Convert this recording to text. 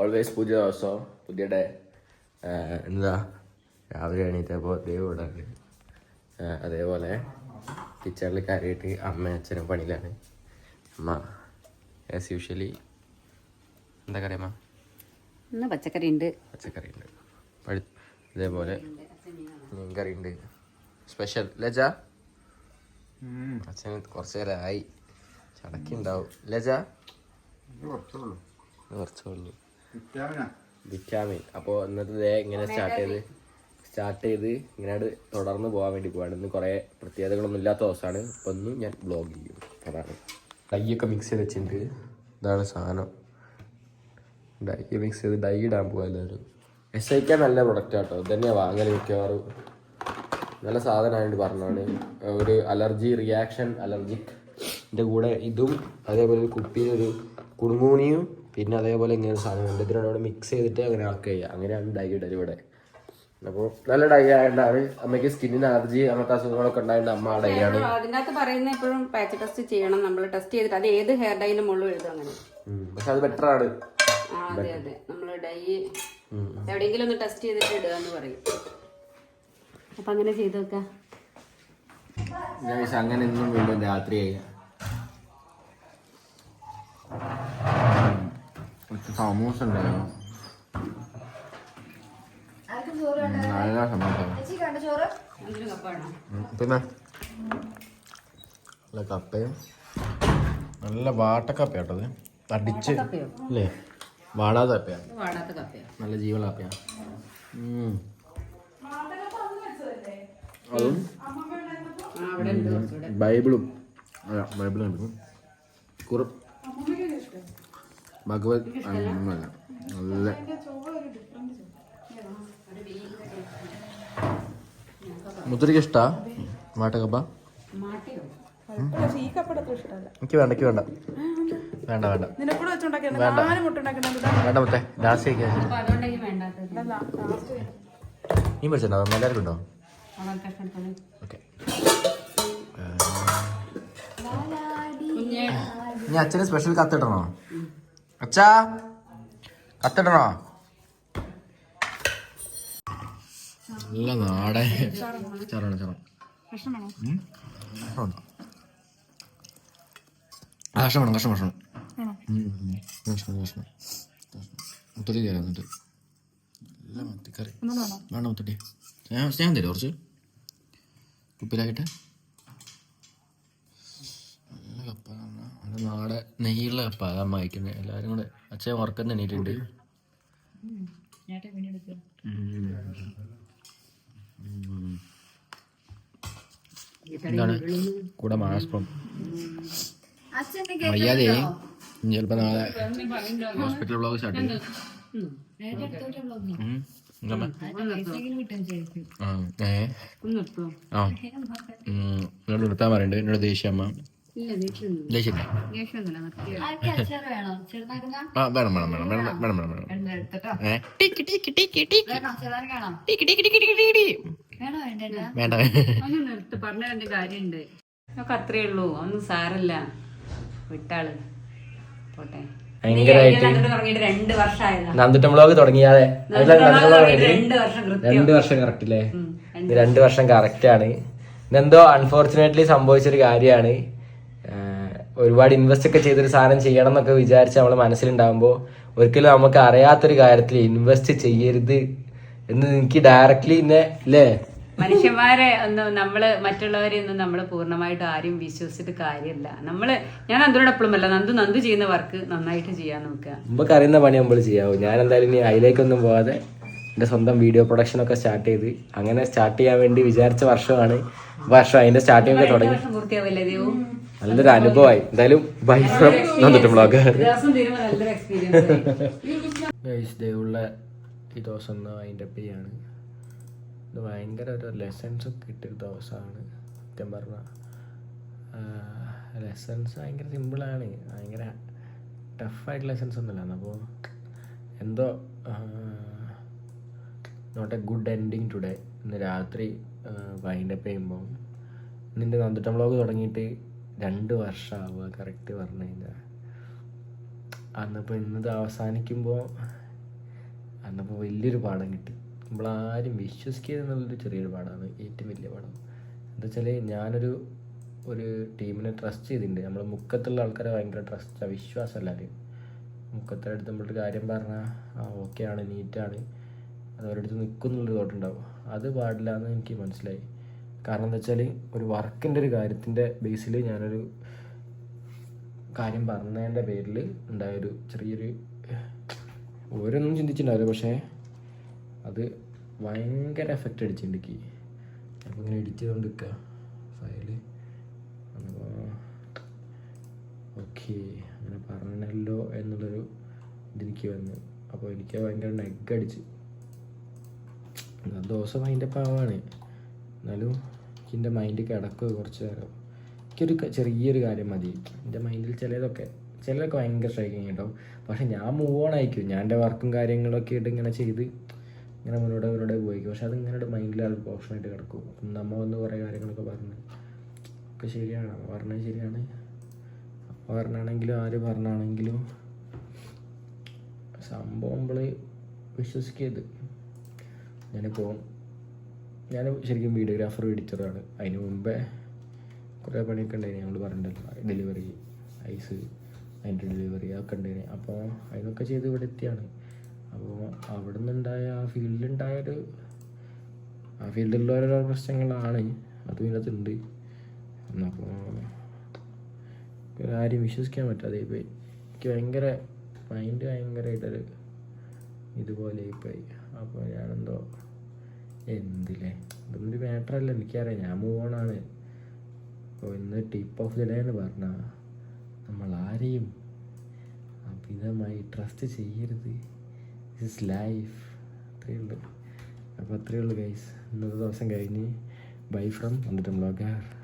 Always പുതിയ ദിവസം പുതിയ ഡേ എന്താ? രാവിലെ എണീറ്റപ്പോൾ ദൈവം അതേപോലെ കിച്ചണിൽ കയറിയിട്ട് അമ്മ അച്ഛനും പണിയിലാണ്. അമ്മ ആസ് യൂഷ്വലി എന്താ കറിയമ്മ ഇന്ന് പച്ചക്കറി ഉണ്ട്. പച്ചക്കറി ഉണ്ട്. പഴു ഇതേപോലെ മീൻകറി ഉണ്ട് സ്പെഷ്യൽ ലജ അച്ഛന് കുറച്ച് നേരമായി ചടക്കുണ്ടാവും. ലജ? കുറച്ചേ ഉള്ളൂ വിറ്റാമിൻ. അപ്പോൾ ഇന്നത്തെ ദേ ഇങ്ങനെ സ്റ്റാർട്ട് ചെയ്ത് സ്റ്റാർട്ട് ചെയ്ത് ഇങ്ങനെ തുടർന്ന് പോകാൻ വേണ്ടി പോവാണ്. ഇന്ന് കുറേ പ്രത്യേകതകളൊന്നും ഇല്ലാത്ത ദിവസമാണ് അപ്പോൾ ഇന്ന് ഞാൻ ബ്ലോഗ് ചെയ്യും. അതാണ്. ഡൈയൊക്കെ മിക്സ് ചെയ്ത് വെച്ചിട്ടുണ്ട്. ഇതാണ് സാധനം. ഡൈ മിക്സ് ചെയ്ത് ഡൈ ഇടാൻ പോവാ എല്ലാവരും. എസ് ഐക്കാൻ നല്ല പ്രൊഡക്റ്റ് ആട്ടോ. ഇത് തന്നെയാണ് വാങ്ങൽ മിക്കവാറും. നല്ല സാധനമായിട്ട് പറഞ്ഞാണ് ഒരു അലർജി റിയാക്ഷൻ അലർജിക് ഇതിന്റെ കൂടെ ഇതും അതേപോലെ ഒരു കുപ്പിയിലൊരു കുടുങ്ങൂണിയും പിന്നെ അതേപോലെ ഇങ്ങനെ സാധനം സാധനം ഇതിനോട് മിക്സ് ചെയ്തിട്ട് അങ്ങനെ ആക്കുക ചെയ്യുക അങ്ങനെയാണ് ഡൈ ഇടൽ ഇവിടെ. അപ്പോൾ നല്ല ഡൈ ആയതുകൊണ്ടാണ് അമ്മയ്ക്ക് സ്കിന്നിന് അലർജി അങ്ങനത്തെ അസുഖങ്ങളൊക്കെ ഉണ്ടായതുകൊണ്ട് അമ്മ ഡൈ ആണ്. അതിനകത്ത് പറയുന്ന എപ്പോഴും പാച്ച് ടെസ്റ്റ് ചെയ്യണം. നമ്മൾ ടെസ്റ്റ് ചെയ്തിട്ട് അത് ഏത് ഹെയർ ഡൈനും മുകളിൽ എഴുതും അങ്ങനെ. പക്ഷെ അത് ബെറ്റർ ആണ്. ആ അതെ അതെ. നമ്മൾ ഡൈ എവിടെയെങ്കിലും ഒന്ന് ടെസ്റ്റ് ചെയ്തിട്ട് ഇടുക എന്ന് പറയും. അപ്പൊ അങ്ങനെ ചെയ്തു വെക്കാം ഞാൻ അങ്ങനെ ഇന്നും വീണ്ടും രാത്രിയായി. സമൂസ ഉണ്ടായിരുന്നു നല്ല സമൂസ പിന്നെ? നല്ല കപ്പയും. നല്ല വാട്ടക്കപ്പ കേട്ടത് അടിച്ച് കപ്പയോ. അല്ലേ വാടാത്ത കപ്പയാണ് നല്ല ജീവള കപ്പയാണ് അതും ബൈബിളും. അല്ല ബൈബിളും എടുക്കും കുറ. ഭഗവത് ഒന്നുമല്ല നല്ല മുത്തരിക്ക് ഇഷ്ടാ? മാട്ടക്കപ്പ എനിക്ക് വേണ്ട എനിക്ക് വേണ്ട. വേണ്ട വേണ്ട. വേണ്ട. വേണ്ട മുത്തേ ലാസ്റ്റ് നീ പഠിച്ചിട്ടുണ്ടോ എല്ലാവർക്കും ഉണ്ടോ? ഓക്കെ. ഇനി അച്ഛന് സ്പെഷ്യൽ കത്തിട്ടണോ അച്ഛാ കത്തിടണോ? നല്ല നാടൻ ചറണം ചറണം കഷ്ണം വേണം കഷ്ണം ഭക്ഷണം മുത്തടി തരാം എന്നിട്ട് നല്ല മത്തിക്കറി. വേണ്ട മുത്തടി സ്നേഹം തരും കുറച്ച്. കുപ്പിയിലാക്കിയിട്ട്. നാടെ നെയ്യുള്ള പഴം വായിക്കുന്നത്. എല്ലാവരും കൂടെ അച്ഛൻ ഉറക്കം തന്നിട്ടുണ്ട് കൂടെ മാസ്പം. മയ്യാതെ ചിലപ്പോൾ നാളെ ഹോസ്പിറ്റൽ ബ്ലോഗ് സ്റ്റാർട്ട് ചെയ്യും. നിർത്താൻ പറയണ്ട്. എന്നോട് ദേശീയ ദേഷ്യം ആ വേണം വേണ്ട പറഞ്ഞ രണ്ട് നമുക്ക് ഉള്ളൂ. ഒന്നും സാരല്ല. വിട്ടാൾ. പോട്ടെ. രണ്ട് വർഷം കറക്റ്റ് അല്ലേ രണ്ട് വർഷം. കറക്റ്റ് ആണ് എന്തോ അൺഫോർച്ചുനേറ്റ്ലി സംഭവിച്ചൊരു കാര്യമാണ്. ഒരുപാട് ഇൻവെസ്റ്റ് ഒക്കെ ചെയ്തൊരു സാധനം ചെയ്യണം എന്നൊക്കെ വിചാരിച്ച് നമ്മൾ മനസ്സിലുണ്ടാകുമ്പോൾ ഒരിക്കലും നമുക്ക് അറിയാത്തൊരു കാര്യത്തിൽ ഇൻവെസ്റ്റ് ചെയ്യരുത് എന്ന് എനിക്ക് ഡയറക്റ്റ്ലി ഇന്നെ അല്ലേ മനുഷ്യന്മാരെ ഒന്നും നമ്മൾ മറ്റുള്ളവരെ ഒന്നും നമ്മൾ പൂർണമായിട്ട് ആരും വിശ്വസിച്ചിട്ട് കാര്യമില്ല നമ്മൾ ഞാൻ നന്ദുനോട് എപ്പോഴും അല്ല നന്ദു നന്ദു ചെയ്യുന്ന വർക്ക് നന്നായിട്ട് ചെയ്യാൻ നോക്കുക. മുമ്പൊക്കെ അറിയുന്ന പണി നമ്മൾ ചെയ്യാവൂ. ഞാൻ എന്തായാലും ഇനി അതിലേക്കൊന്നും പോവാതെ എന്റെ സ്വന്തം വീഡിയോ പ്രൊഡക്ഷൻ ഒക്കെ സ്റ്റാർട്ട് ചെയ്ത് അങ്ങനെ സ്റ്റാർട്ട് ചെയ്യാൻ വേണ്ടി വിചാരിച്ച വർഷമാണ് വർഷം അതിന്റെ സ്റ്റാർട്ടിംഗ് ഒക്കെ തുടങ്ങി. നല്ലൊരു അനുഭവമായി. എന്തായാലും ബൈ ഫ്രം നന്ദിട്ട് ബ്ലോഗ് ദയുള്ള ഈ ദിവസം ഒന്ന് അതിന്റെ ചെയ്യാണ്. ഇത് ഭയങ്കര ഒരു ലെസൺസ് കിട്ടിയ ദിവസമാണ് സത്യം പറഞ്ഞാൽ ലെസൺസ് ഭയങ്കര സിമ്പിളാണ് ഭയങ്കര ടഫായിട്ട് ലെസൺസ് ഒന്നുമില്ല. അപ്പോൾ എന്തോ not a good ending today ഇന്ന് രാത്രി വൈൻഡപ്പ് ചെയ്യുമ്പോൾ നിന്റെ നന്ദിട്ടം വ്ളോഗ് തുടങ്ങിയിട്ട് രണ്ട് വർഷമാവുക കറക്റ്റ് പറഞ്ഞു കഴിഞ്ഞാൽ അന്നപ്പോൾ ഇന്നത് അവസാനിക്കുമ്പോൾ അന്നപ്പോൾ വലിയൊരു പാഠം കിട്ടി. നമ്മളാരും വിശ്വസിക്കുക എന്നുള്ളൊരു ചെറിയൊരു പാഠമാണ് ഏറ്റവും വലിയ പാഠം. എന്താ വെച്ചാൽ ഞാനൊരു ഒരു ടീമിനെ ട്രസ്റ്റ് ചെയ്തിട്ടുണ്ട് നമ്മൾ മുക്കത്തുള്ള ആൾക്കാരെ ഭയങ്കര ട്രസ്റ്റാണ് വിശ്വാസം എല്ലാവരും മുക്കത്തെ അടുത്ത് നമ്മളൊരു കാര്യം പറഞ്ഞാൽ ആ ഓക്കെ ആണ് നീറ്റാണ് അത് അവരുടെ അടുത്ത് നിൽക്കും എന്നുള്ളൊരു തോട്ടുണ്ടാവും അത് പാടില്ല എന്ന് എനിക്ക് മനസ്സിലായി. കാരണം എന്താ വെച്ചാൽ ഒരു വർക്കിന്റെ ഒരു കാര്യത്തിന്റെ ബേസിൽ ഞാനൊരു കാര്യം പറഞ്ഞതിന്റെ പേരിൽ ഉണ്ടായൊരു ചെറിയൊരു ഓരോന്നും ചിന്തിച്ചിട്ടുണ്ടാവില്ല പക്ഷേ അത് ഭയങ്കര എഫക്റ്റ് അടിച്ചിട്ടുണ്ട് അപ്പോൾ ഇങ്ങനെ എഡിറ്റ് ചെയ്തുകൊണ്ട് നിൽക്കുക ഫയൽ ഓക്കെ അങ്ങനെ പറഞ്ഞല്ലോ എന്നുള്ളൊരു ഇതെനിക്ക് വന്നു. അപ്പോൾ എനിക്ക് ഭയങ്കര നെഗ് അടിച്ച്. ദിവസം അതിന്റെ പാവാണ് എന്നാലും എനിക്ക് എന്റെ മൈൻഡ് കിടക്കുക കുറച്ച് നേരം. എനിക്കൊരു ചെറിയൊരു കാര്യം മതി. എന്റെ മൈൻഡിൽ ചിലതൊക്കെ ചിലതൊക്കെ ഭയങ്കര സ്ട്രൈക്കിങ് ഉണ്ടാവും പക്ഷെ ഞാൻ മൂവ് ഓൺ ആയിരിക്കും. ഞാൻ എന്റെ വർക്കും കാര്യങ്ങളൊക്കെ ആയിട്ട് ഇങ്ങനെ ചെയ്ത് ഇങ്ങനെ മുന്നോട്ട് മുന്നോട്ട് പോയിക്കും പക്ഷെ അത് ഇങ്ങനെ മൈൻഡിൽ അത് ഓപ്ഷനായിട്ട് കിടക്കും. അപ്പം നമ്മൾ വന്ന് കുറേ കാര്യങ്ങളൊക്കെ പറഞ്ഞ്. ഒക്കെ ശരിയാണ്. പറഞ്ഞത് ശരിയാണ്. അപ്പ പറഞ്ഞാണെങ്കിലും ആര് പറഞ്ഞാണെങ്കിലും സംഭവം നമ്മൾ വിശ്വസിക്കരുത്. ഞാനിപ്പോൾ ഞാൻ ശരിക്കും വീഡിയോഗ്രാഫർ എഡിറ്ററാണ്. അതിന് മുമ്പേ കുറേ പണിയൊക്കെ ഉണ്ടായിരുന്നു. ഞങ്ങൾ പറഞ്ഞിട്ടുണ്ടല്ലോ ഡെലിവറി ഐസ് അതിന്റെ ഡെലിവറി അതൊക്കെ ഉണ്ടായിരുന്നു. അപ്പോൾ അതിനൊക്കെ ചെയ്ത് ഇവിടെ എത്തിയാണ്. അപ്പോൾ അവിടെ നിന്നുണ്ടായ ആ ഫീൽഡിലുണ്ടായൊരു ആ ഫീൽഡിലുള്ള ഓരോ പ്രശ്നങ്ങളാണ്. അതും ഇതിനകത്തുണ്ട്. അപ്പോൾ ആരും വിശ്വസിക്കാൻ പറ്റാതെ ഇപ്പോൾ എനിക്ക് ഭയങ്കര മൈൻഡ് ഭയങ്കരമായിട്ടൊരു ഇതുപോലെ ഇപ്പോൾ അപ്പോൾ ഞാനെന്തോ എന്തില്ലേ ഇതൊന്നും ഒരു മാറ്ററല്ല എനിക്കറിയാം. ഞാൻ മൂവ് ഓണാണ് അപ്പോൾ ഇന്ന് ടിപ്പ് ഓഫ് ദി ഡേ എന്ന് പറഞ്ഞാൽ നമ്മൾ ആരെയും അമിതമായി ട്രസ്റ്റ് ചെയ്യരുത്. ഇസ് ലൈഫ് അത്രയേ ഉള്ളൂ. അപ്പോൾ അത്രയേ ഉള്ളൂ ഗൈസ് ഇന്നത്തെ ദിവസം കഴിഞ്ഞ്. ബൈ ഫ്രം വന്നിട്ട് ബ്ലോഗർ